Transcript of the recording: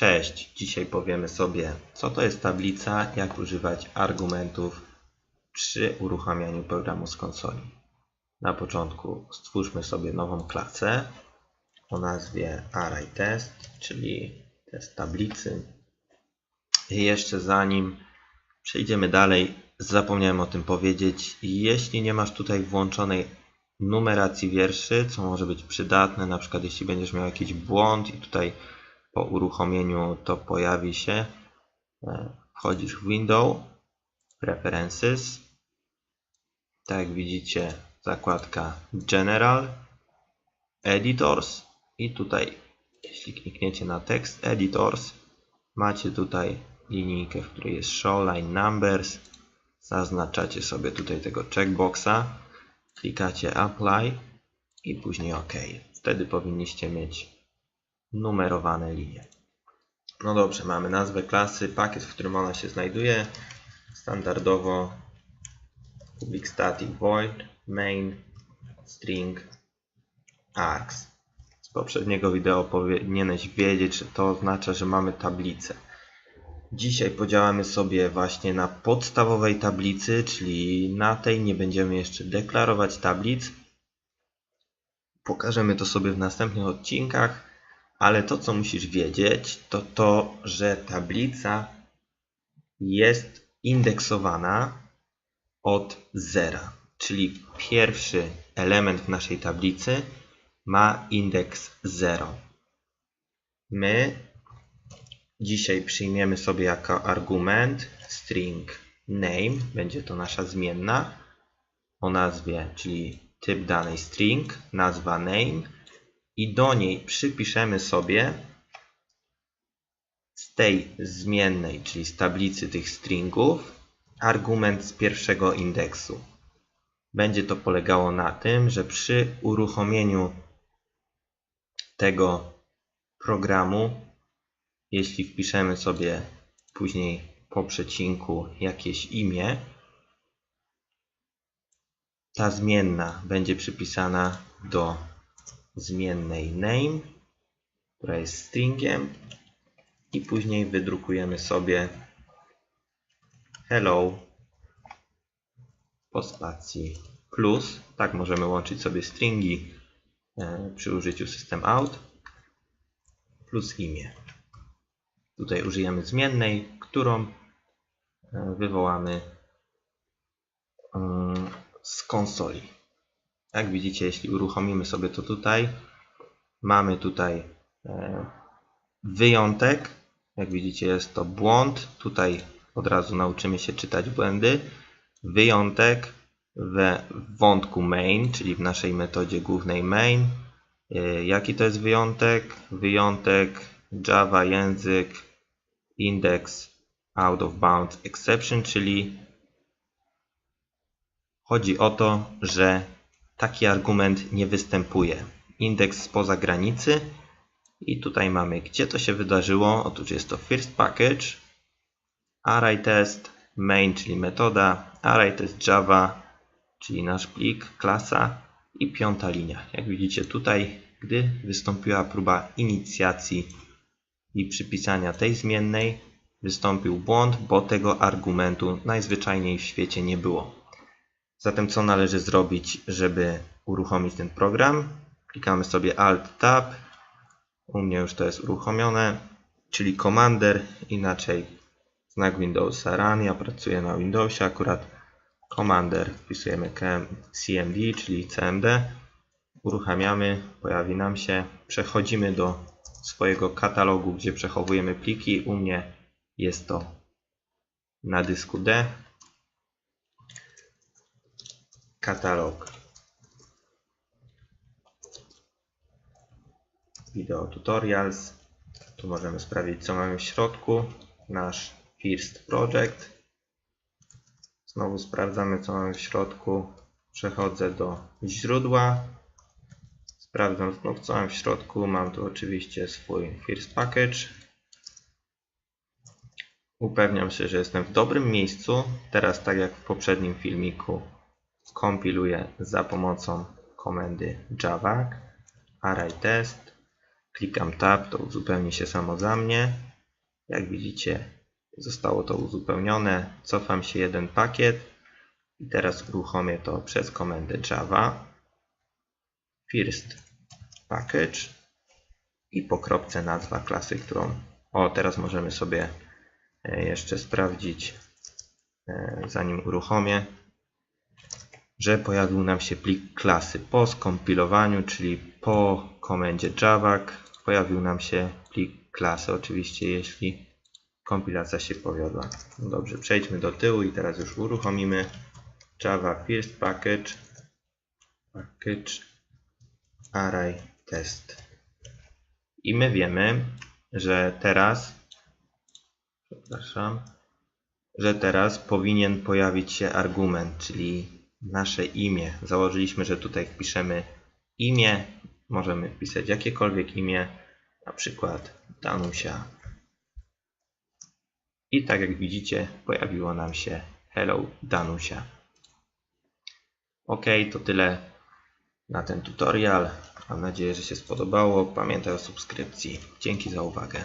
Cześć, dzisiaj powiemy sobie, co to jest tablica, jak używać argumentów przy uruchamianiu programu z konsoli. Na początku stwórzmy sobie nową klasę o nazwie ArrayTest, czyli test tablicy. I jeszcze zanim przejdziemy dalej, zapomniałem o tym powiedzieć. Jeśli nie masz tutaj włączonej numeracji wierszy, co może być przydatne, na przykład jeśli będziesz miał jakiś błąd i tutaj po uruchomieniu to pojawi się. E, wchodzisz w Window, Preferences. Tak jak widzicie, zakładka General, Editors i tutaj, jeśli klikniecie na tekst Editors, macie tutaj linijkę, w której jest Show Line Numbers. Zaznaczacie sobie tutaj tego checkboxa, klikacie Apply i później OK. Wtedy powinniście mieć numerowane linie. No dobrze, mamy nazwę klasy, pakiet, w którym ona się znajduje. Standardowo public static void main string args. Z poprzedniego wideo powinieneś wiedzieć, że to oznacza, że mamy tablicę. Dzisiaj podziałamy sobie właśnie na podstawowej tablicy, czyli na tej nie będziemy jeszcze deklarować tablic. Pokażemy to sobie w następnych odcinkach. Ale to, co musisz wiedzieć, to to, że tablica jest indeksowana od zera. Czyli pierwszy element w naszej tablicy ma indeks 0. My dzisiaj przyjmiemy sobie jako argument string name, będzie to nasza zmienna o nazwie, czyli typ danej string, nazwa name i do niej przypiszemy sobie z tej zmiennej, czyli z tablicy tych stringów, argument z pierwszego indeksu. Będzie to polegało na tym, że przy uruchomieniu tego programu, jeśli wpiszemy sobie później po przecinku jakieś imię, ta zmienna będzie przypisana do zmiennej name, która jest stringiem i później wydrukujemy sobie hello po spacji plus. Tak możemy łączyć sobie stringi e, przy użyciu system out plus imię. Tutaj użyjemy zmiennej, którą e, wywołamy mm, z konsoli. Jak widzicie, jeśli uruchomimy sobie to tutaj, mamy tutaj e, wyjątek. Jak widzicie, jest to błąd. Tutaj od razu nauczymy się czytać błędy. Wyjątek we wątku main, czyli w naszej metodzie głównej main. E, jaki to jest wyjątek? Wyjątek Java język index out of bounds exception, czyli chodzi o to, że taki argument nie występuje. Indeks spoza granicy i tutaj mamy, gdzie to się wydarzyło. Otóż jest to first package, array test, main, czyli metoda, array test java, czyli nasz plik, klasa i piąta linia. Jak widzicie tutaj, gdy wystąpiła próba inicjacji i przypisania tej zmiennej, wystąpił błąd, bo tego argumentu najzwyczajniej w świecie nie było. Zatem co należy zrobić, żeby uruchomić ten program? Klikamy sobie Alt Tab. U mnie już to jest uruchomione, czyli Commander, inaczej znak Windowsa Run. Ja pracuję na Windowsie akurat. Commander wpisujemy CMD, czyli CMD. Uruchamiamy, pojawi nam się. Przechodzimy do swojego katalogu, gdzie przechowujemy pliki. U mnie jest to na dysku D katalog. Video tutorials. Tu możemy sprawdzić co mamy w środku. Nasz first project. Znowu sprawdzamy co mamy w środku. Przechodzę do źródła. Sprawdzam znów co mam w środku. Mam tu oczywiście swój first package. Upewniam się, że jestem w dobrym miejscu. Teraz tak jak w poprzednim filmiku kompiluję za pomocą komendy java array test klikam tab to uzupełni się samo za mnie Jak widzicie, zostało to uzupełnione. Cofam się jeden pakiet i teraz uruchomię to przez komendę Java. First package i po kropce nazwa klasy, którą. O, teraz możemy sobie e, jeszcze sprawdzić, e, zanim uruchomię, że pojawił nam się plik klasy po skompilowaniu, czyli po komendzie Java pojawił nam się plik klasy, oczywiście jeśli kompilacja się powiodła. No dobrze, przejdźmy do tyłu i teraz już uruchomimy Java First Package Package Array Test. I my wiemy, że teraz przepraszam, że teraz powinien pojawić się argument, czyli nasze imię. Założyliśmy, że tutaj wpiszemy imię. Możemy wpisać jakiekolwiek imię, na przykład Danusia. I tak jak widzicie, pojawiło nam się Hello Danusia. Ok, to tyle na ten tutorial. Mam nadzieję, że się spodobało. Pamiętaj o subskrypcji. Dzięki za uwagę.